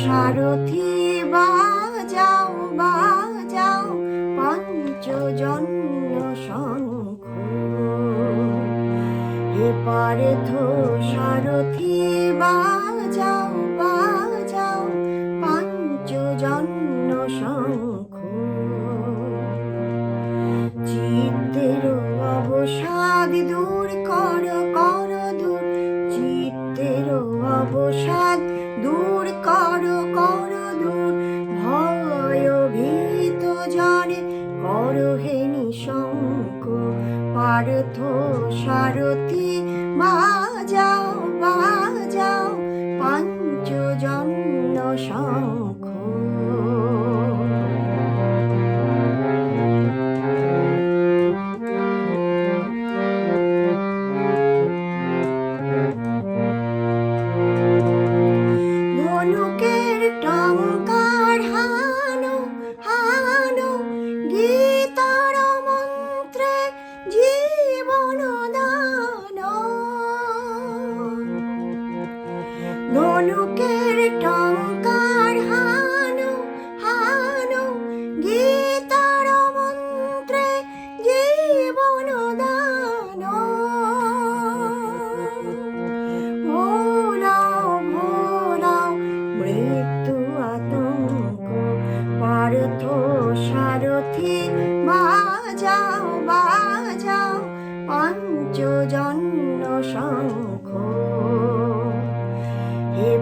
সারথি বাজাও বাজাও, পঞ্চজন্য শঙ্খ। এপারে থো সারথি বাজাও বাজাও, পঞ্চজন্য শঙ্খ। চিত্তের অবসাদ দূর সারথি মা বাজাও ধনুকের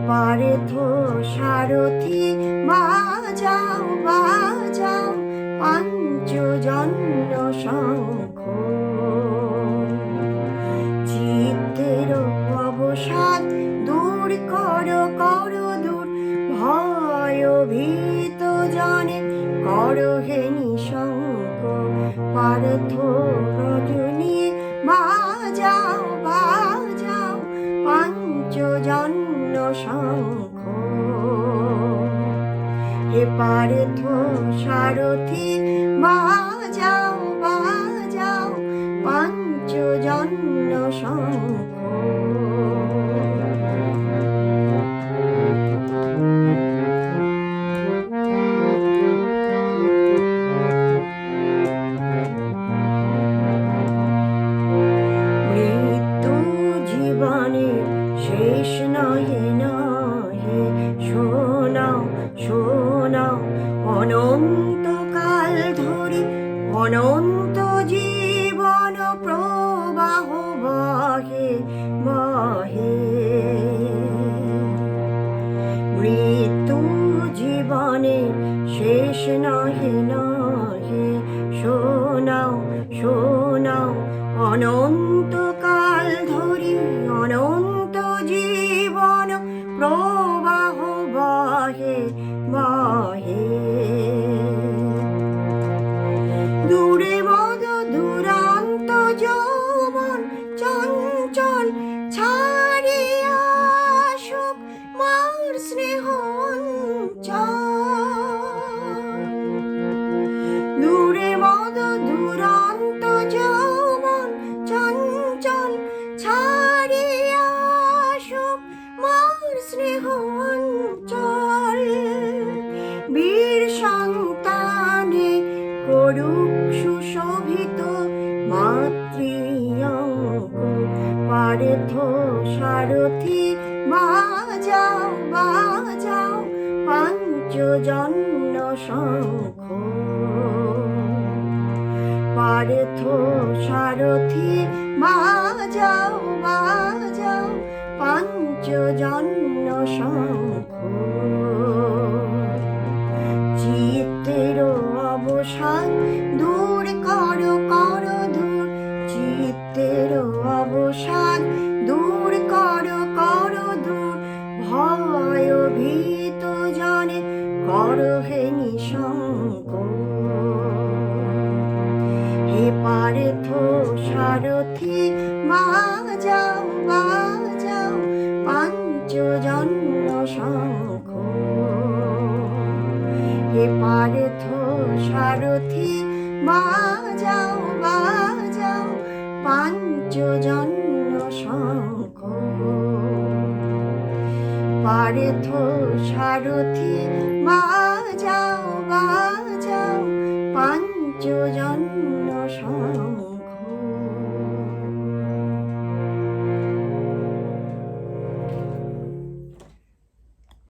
পার্থ সারথি বাজাও বাজাও, পঞ্চজন্য শঙ্খ। চিত্তের অবসাদ দূর কর কর দূর, ভয় ভীত জনে, কর হে নিশঙ্ক, পার্থ শঙ্খ হে পার্থ সারথি বাজাও বাজাও পাঞ্চজন্য শঙ্খ নহে নহে। শোনাও শোনাও। অনন্তকাল ধরে অনন্ত জীবন প্রবাহ বহে বহে। মৃত্যু জীবনে শেষ নহে নহে। শোনাও শোনাও। অনন্তকাল প্রবাহ বহে বহে পার্থ সারথি বাজাও বাজাও পঞ্চজন্য শঙ্খ। পার্থ সারথি বাজাও বাজাও পঞ্চজন্য শঙ্খ। অবসান দূর কর কর দূর। ভয় ভীত জনে, কর হে নিশঙ্ক হে পার্থ সারথি, বাজাও বাজাও পঞ্চজন্য শঙ্খ। হে পার্থ সারথি, বাজাও বাজাও পাঞ্চজন্য শঙ্খ পারেথ সারথি বাজাও বাজাও পাঞ্চজন্য